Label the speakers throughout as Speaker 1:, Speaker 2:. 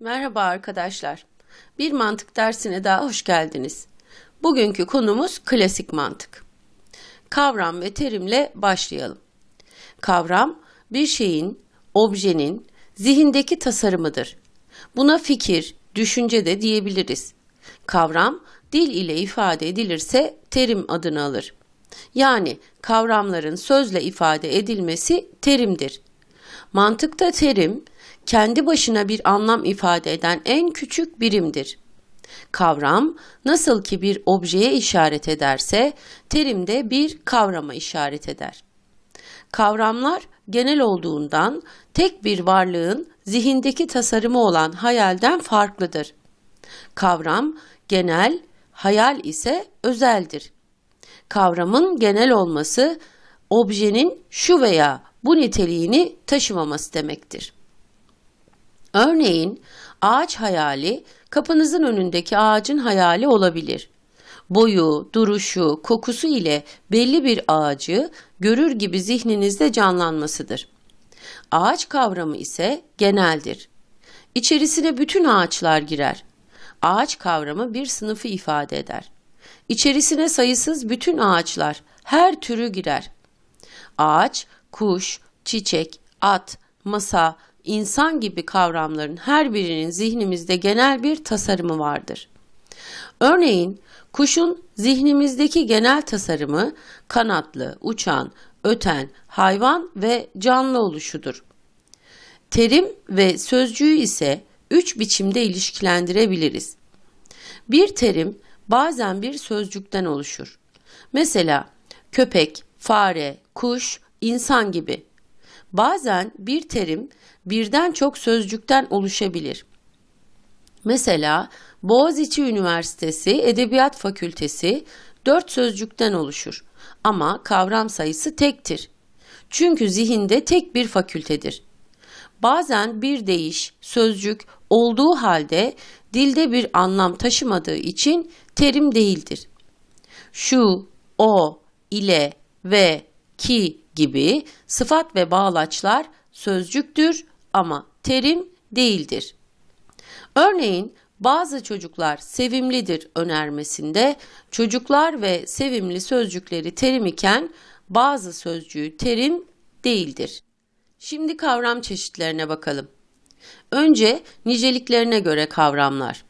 Speaker 1: Merhaba arkadaşlar. Bir mantık dersine daha hoş geldiniz. Bugünkü konumuz klasik mantık. Kavram ve terimle başlayalım. Kavram bir şeyin, objenin zihindeki tasarımıdır. Buna fikir, düşünce de diyebiliriz. Kavram dil ile ifade edilirse terim adını alır. Yani kavramların sözle ifade edilmesi terimdir. Mantıkta terim kendi başına bir anlam ifade eden en küçük birimdir. Kavram nasıl ki bir objeye işaret ederse terim de bir kavrama işaret eder. Kavramlar genel olduğundan tek bir varlığın zihindeki tasarımı olan hayalden farklıdır. Kavram genel, hayal ise özeldir. Kavramın genel olması objenin şu veya bu niteliğini taşımaması demektir. Örneğin ağaç hayali kapınızın önündeki ağacın hayali olabilir. Boyu, duruşu, kokusu ile belli bir ağacı görür gibi zihninizde canlanmasıdır. Ağaç kavramı ise geneldir. İçerisine bütün ağaçlar girer. Ağaç kavramı bir sınıfı ifade eder. İçerisine sayısız bütün ağaçlar, her türü girer. Ağaç, kuş, çiçek, at, masa, insan gibi kavramların her birinin zihnimizde genel bir tasarımı vardır. Örneğin kuşun zihnimizdeki genel tasarımı kanatlı, uçan, öten, hayvan ve canlı oluşudur. Terim ve sözcüğü ise üç biçimde ilişkilendirebiliriz. Bir terim bazen bir sözcükten oluşur. Mesela köpek, fare, kuş, insan gibi. Bazen bir terim birden çok sözcükten oluşabilir. Mesela Boğaziçi Üniversitesi Edebiyat Fakültesi dört sözcükten oluşur ama kavram sayısı tektir. Çünkü zihinde tek bir fakültedir. Bazen bir deyiş, sözcük olduğu halde dilde bir anlam taşımadığı için terim değildir. Şu, o, ile, ve, ki gibi sıfat ve bağlaçlar sözcüktür ama terim değildir. Örneğin bazı çocuklar sevimlidir önermesinde çocuklar ve sevimli sözcükleri terim iken bazı sözcüğü terim değildir. Şimdi kavram çeşitlerine bakalım. Önce niceliklerine göre kavramlar.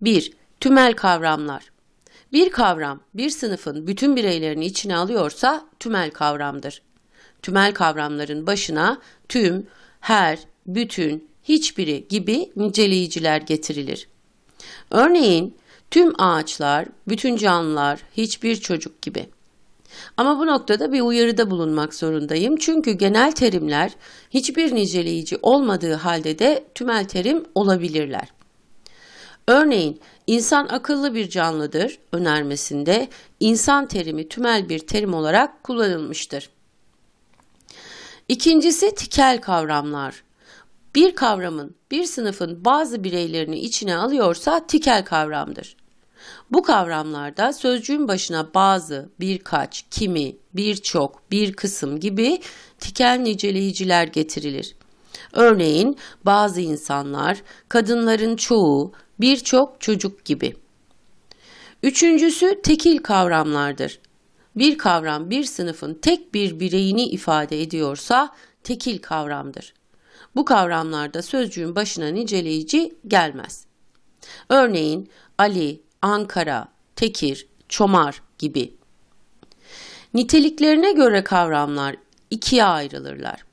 Speaker 1: 1. Tümel kavramlar. Bir kavram bir sınıfın bütün bireylerini içine alıyorsa tümel kavramdır. Tümel kavramların başına tüm, her, bütün, hiçbiri gibi niceleyiciler getirilir. Örneğin tüm ağaçlar, bütün canlılar, hiçbir çocuk gibi. Ama bu noktada bir uyarıda bulunmak zorundayım. Çünkü genel terimler hiçbir niceleyici olmadığı halde de tümel terim olabilirler. Örneğin insan akıllı bir canlıdır önermesinde insan terimi tümel bir terim olarak kullanılmıştır. İkincisi tikel kavramlar. Bir kavramın, bir sınıfın bazı bireylerini içine alıyorsa tikel kavramdır. Bu kavramlarda sözcüğün başına bazı, birkaç, kimi, birçok, bir kısım gibi tikel niceleyiciler getirilir. Örneğin bazı insanlar, kadınların çoğu, birçok çocuk gibi. Üçüncüsü tekil kavramlardır. Bir kavram bir sınıfın tek bir bireyini ifade ediyorsa tekil kavramdır. Bu kavramlarda sözcüğün başına niceleyici gelmez. Örneğin Ali, Ankara, Tekir, Çomar gibi. Niteliklerine göre kavramlar ikiye ayrılırlar.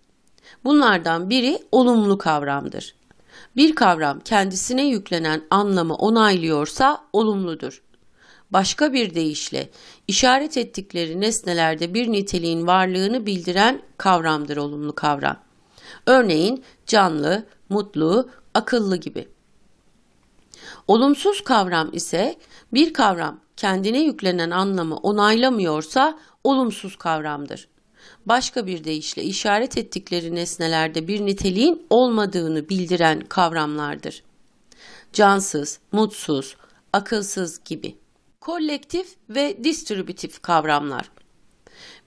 Speaker 1: Bunlardan biri olumlu kavramdır. Bir kavram kendisine yüklenen anlamı onaylıyorsa olumludur. Başka bir deyişle işaret ettikleri nesnelerde bir niteliğin varlığını bildiren kavramdır olumlu kavram. Örneğin canlı, mutlu, akıllı gibi. Olumsuz kavram ise bir kavram kendine yüklenen anlamı onaylamıyorsa olumsuz kavramdır. Başka bir deyişle işaret ettikleri nesnelerde bir niteliğin olmadığını bildiren kavramlardır. Cansız, mutsuz, akılsız gibi. Kolektif ve distribütif kavramlar.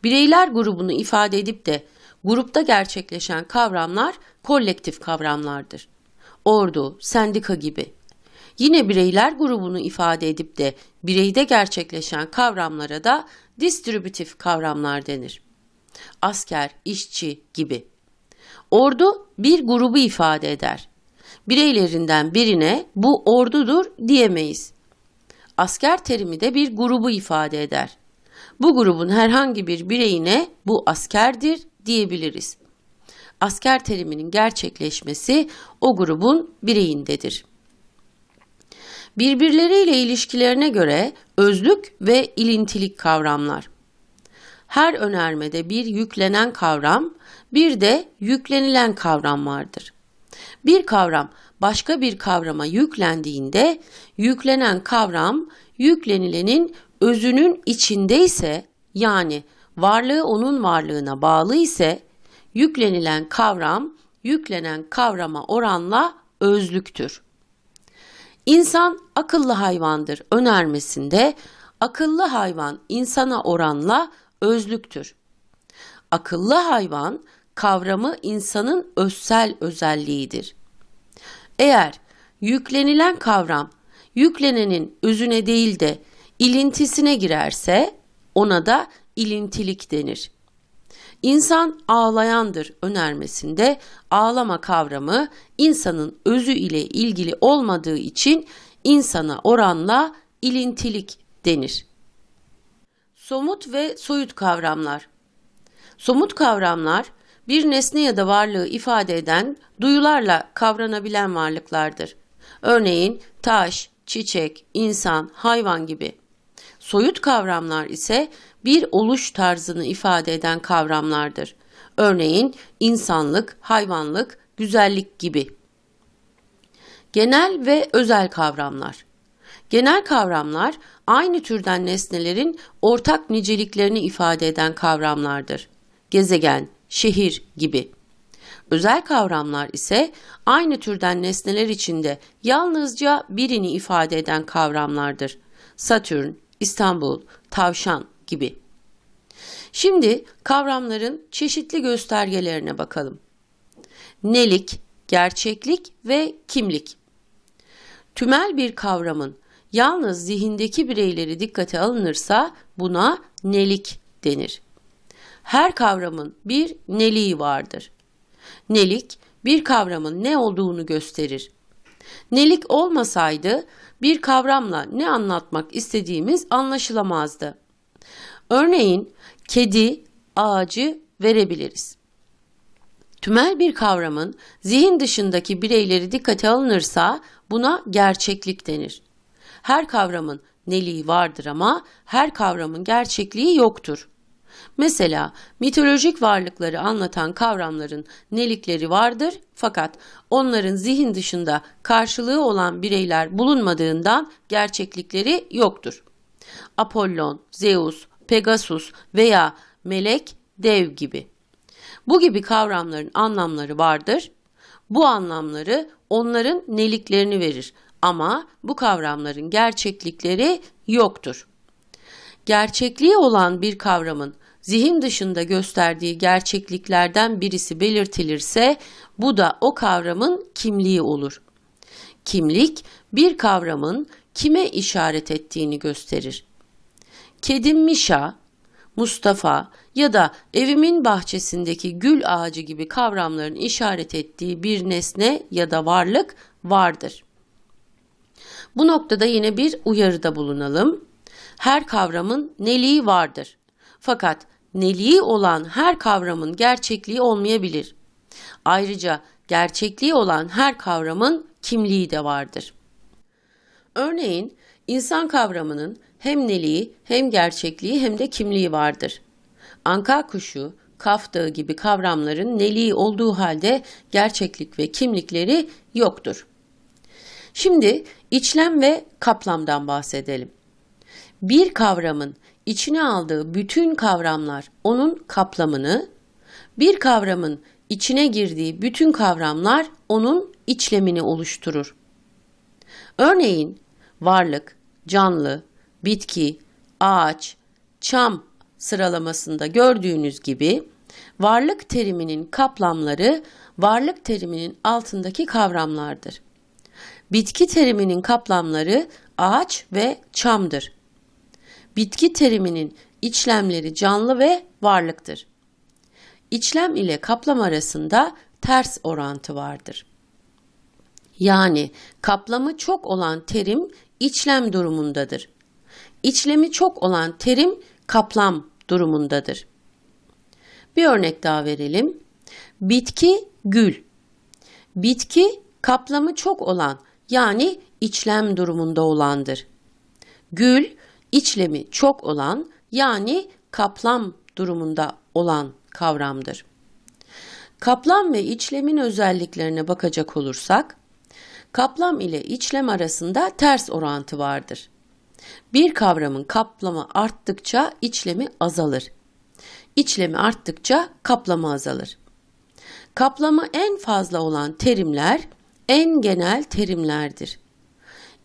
Speaker 1: Bireyler grubunu ifade edip de grupta gerçekleşen kavramlar kolektif kavramlardır. ordu, sendika gibi. Yine bireyler grubunu ifade edip de bireyde gerçekleşen kavramlara da distribütif kavramlar denir. Asker, işçi gibi. Ordu bir grubu ifade eder. Bireylerinden birine bu ordudur diyemeyiz. Asker terimi de bir grubu ifade eder. Bu grubun herhangi bir bireyine bu askerdir diyebiliriz. Asker teriminin gerçekleşmesi o grubun bireyindedir. Birbirleriyle ilişkilerine göre özlük ve ilintilik kavramlar. Her önermede bir yüklenen kavram, bir de yüklenilen kavram vardır. Bir kavram başka bir kavrama yüklendiğinde yüklenen kavram yüklenilenin özünün içindeyse yani varlığı onun varlığına bağlı ise yüklenilen kavram yüklenen kavrama oranla özlüktür. İnsan akıllı hayvandır önermesinde akıllı hayvan insana oranla özlüktür. Akıllı hayvan kavramı insanın özsel özelliğidir. Eğer yüklenilen kavram yüklenenin özüne değil de ilintisine girerse ona da ilintilik denir. İnsan ağlayandır önermesinde ağlama kavramı insanın özü ile ilgili olmadığı için insana oranla ilintilik denir. Somut ve soyut kavramlar. Somut kavramlar bir nesne ya da varlığı ifade eden duyularla kavranabilen varlıklardır. Örneğin taş, çiçek, insan, hayvan gibi. Soyut kavramlar ise bir oluş tarzını ifade eden kavramlardır. Örneğin insanlık, hayvanlık, güzellik gibi. Genel ve özel kavramlar. Genel kavramlar aynı türden nesnelerin ortak niceliklerini ifade eden kavramlardır. Gezegen, şehir gibi. Özel kavramlar ise aynı türden nesneler içinde yalnızca birini ifade eden kavramlardır. Satürn, İstanbul, tavşan gibi. Şimdi kavramların çeşitli göstergelerine bakalım. Nelik, gerçeklik ve kimlik. Tümel bir kavramın yalnız zihindeki bireyleri dikkate alınırsa buna nelik denir. Her kavramın bir neliği vardır. Nelik bir kavramın ne olduğunu gösterir. Nelik olmasaydı bir kavramla ne anlatmak istediğimiz anlaşılamazdı. Örneğin kedi, ağacı verebiliriz. Tümel bir kavramın zihin dışındaki bireyleri dikkate alınırsa buna gerçeklik denir. Her kavramın neliği vardır ama her kavramın gerçekliği yoktur. Mesela mitolojik varlıkları anlatan kavramların nelikleri vardır fakat onların zihin dışında karşılığı olan bireyler bulunmadığından gerçeklikleri yoktur. Apollon, Zeus, Pegasus veya melek, dev gibi. Bu gibi kavramların anlamları vardır. Bu anlamları onların neliklerini verir ama bu kavramların gerçeklikleri yoktur. Gerçekliği olan bir kavramın zihin dışında gösterdiği gerçekliklerden birisi belirtilirse bu da o kavramın kimliği olur. Kimlik bir kavramın kime işaret ettiğini gösterir. Kedim Mişa, Mustafa ya da evimin bahçesindeki gül ağacı gibi kavramların işaret ettiği bir nesne ya da varlık vardır. Bu noktada yine bir uyarıda bulunalım. Her kavramın neliği vardır. Fakat neliği olan her kavramın gerçekliği olmayabilir. Ayrıca gerçekliği olan her kavramın kimliği de vardır. Örneğin insan kavramının hem neliği hem gerçekliği hem de kimliği vardır. Anka kuşu, Kaf Dağı gibi kavramların neliği olduğu halde gerçeklik ve kimlikleri yoktur. Şimdi içlem ve kaplamdan bahsedelim. Bir kavramın içine aldığı bütün kavramlar onun kaplamını, bir kavramın içine girdiği bütün kavramlar onun içlemini oluşturur. Örneğin varlık, canlı, bitki, ağaç, çam sıralamasında gördüğünüz gibi varlık teriminin kaplamları varlık teriminin altındaki kavramlardır. Bitki teriminin kaplamları ağaç ve çamdır. Bitki teriminin içlemleri canlı ve varlıktır. İçlem ile kaplam arasında ters orantı vardır. Yani kaplamı çok olan terim içlem durumundadır. İçlemi çok olan terim kaplam durumundadır. Bir örnek daha verelim. Bitki gül. Bitki kaplamı çok olan yani içlem durumunda olandır. Gül içlemi çok olan yani kaplam durumunda olan kavramdır. Kaplam ve içlemin özelliklerine bakacak olursak, kaplam ile içlem arasında ters orantı vardır. Bir kavramın kaplamı arttıkça içlemi azalır. İçlemi arttıkça kaplamı azalır. Kaplamı en fazla olan terimler en genel terimlerdir.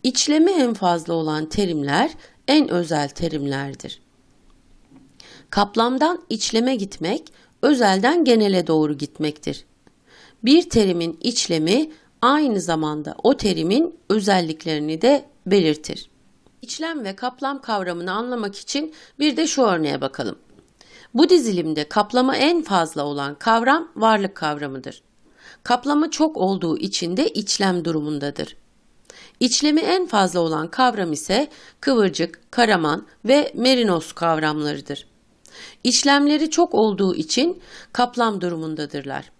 Speaker 1: İçlemi en fazla olan terimler en özel terimlerdir. Kaplamdan içleme gitmek, özelden genele doğru gitmektir. Bir terimin içlemi aynı zamanda o terimin özelliklerini de belirtir. İçlem ve kaplam kavramını anlamak için bir de şu örneğe bakalım. Bu dizilimde kaplama en fazla olan kavram varlık kavramıdır. Kaplama çok olduğu için de içlem durumundadır. İçlemi en fazla olan kavram ise kıvırcık, karaman ve merinos kavramlarıdır. İşlemleri çok olduğu için kaplam durumundadırlar.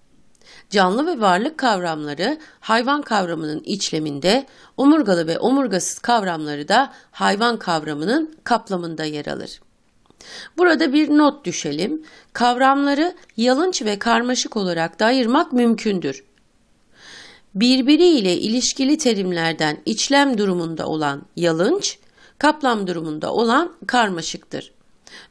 Speaker 1: Canlı ve varlık kavramları hayvan kavramının içleminde, omurgalı ve omurgasız kavramları da hayvan kavramının kaplamında yer alır. Burada bir not düşelim. Kavramları yalınç ve karmaşık olarak da ayırmak mümkündür. Birbiriyle ilişkili terimlerden içlem durumunda olan yalınç, kaplam durumunda olan karmaşıktır.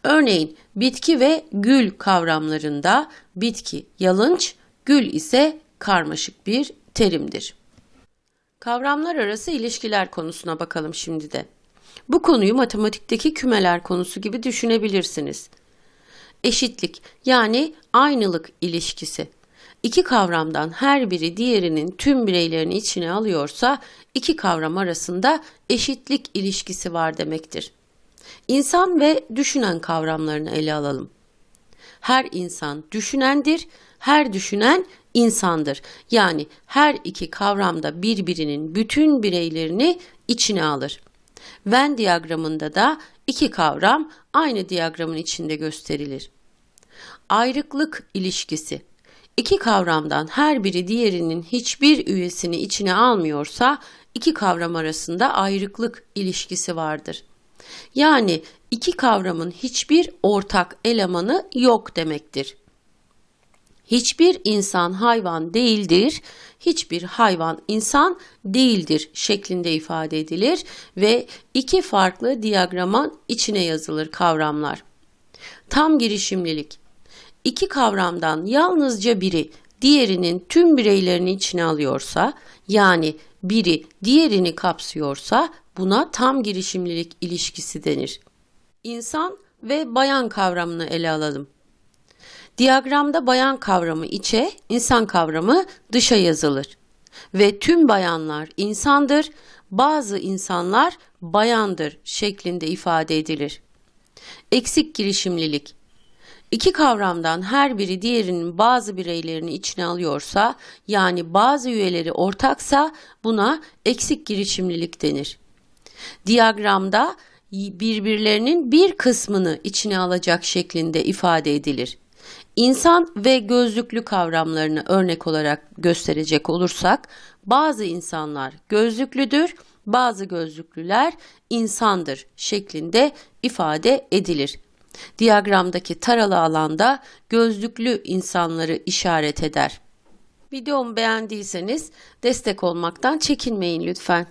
Speaker 1: Örneğin bitki ve gül kavramlarında bitki yalınç, gül ise karmaşık bir terimdir. Kavramlar arası ilişkiler konusuna bakalım şimdi de. Bu konuyu matematikteki kümeler konusu gibi düşünebilirsiniz. Eşitlik yani aynılık ilişkisi. İki kavramdan her biri diğerinin tüm bireylerini içine alıyorsa iki kavram arasında eşitlik ilişkisi var demektir. İnsan ve düşünen kavramlarını ele alalım. Her insan düşünendir, her düşünen insandır. Yani her iki kavramda birbirinin bütün bireylerini içine alır. Venn diyagramında da iki kavram aynı diyagramın içinde gösterilir. Ayrıklık ilişkisi. İki kavramdan her biri diğerinin hiçbir üyesini içine almıyorsa iki kavram arasında ayrıklık ilişkisi vardır. Yani iki kavramın hiçbir ortak elemanı yok demektir. Hiçbir insan hayvan değildir, hiçbir hayvan insan değildir şeklinde ifade edilir ve iki farklı diyagramın içine yazılır kavramlar. Tam girişimlilik. İki kavramdan yalnızca biri diğerinin tüm bireylerini içine alıyorsa, yani biri diğerini kapsıyorsa buna tam girişimlilik ilişkisi denir. İnsan ve bayan kavramını ele alalım. Diyagramda bayan kavramı içe, insan kavramı dışa yazılır. Ve tüm bayanlar insandır, bazı insanlar bayandır şeklinde ifade edilir. Eksik girişimlilik. İki kavramdan her biri diğerinin bazı bireylerini içine alıyorsa, yani bazı üyeleri ortaksa buna eksik girişimlilik denir. Diyagramda birbirlerinin bir kısmını içine alacak şeklinde ifade edilir. İnsan ve gözlüklü kavramlarını örnek olarak gösterecek olursak, bazı insanlar gözlüklüdür, bazı gözlüklüler insandır şeklinde ifade edilir. Diyagramdaki taralı alanda gözlüklü insanları işaret eder. Videomu beğendiyseniz destek olmaktan çekinmeyin lütfen.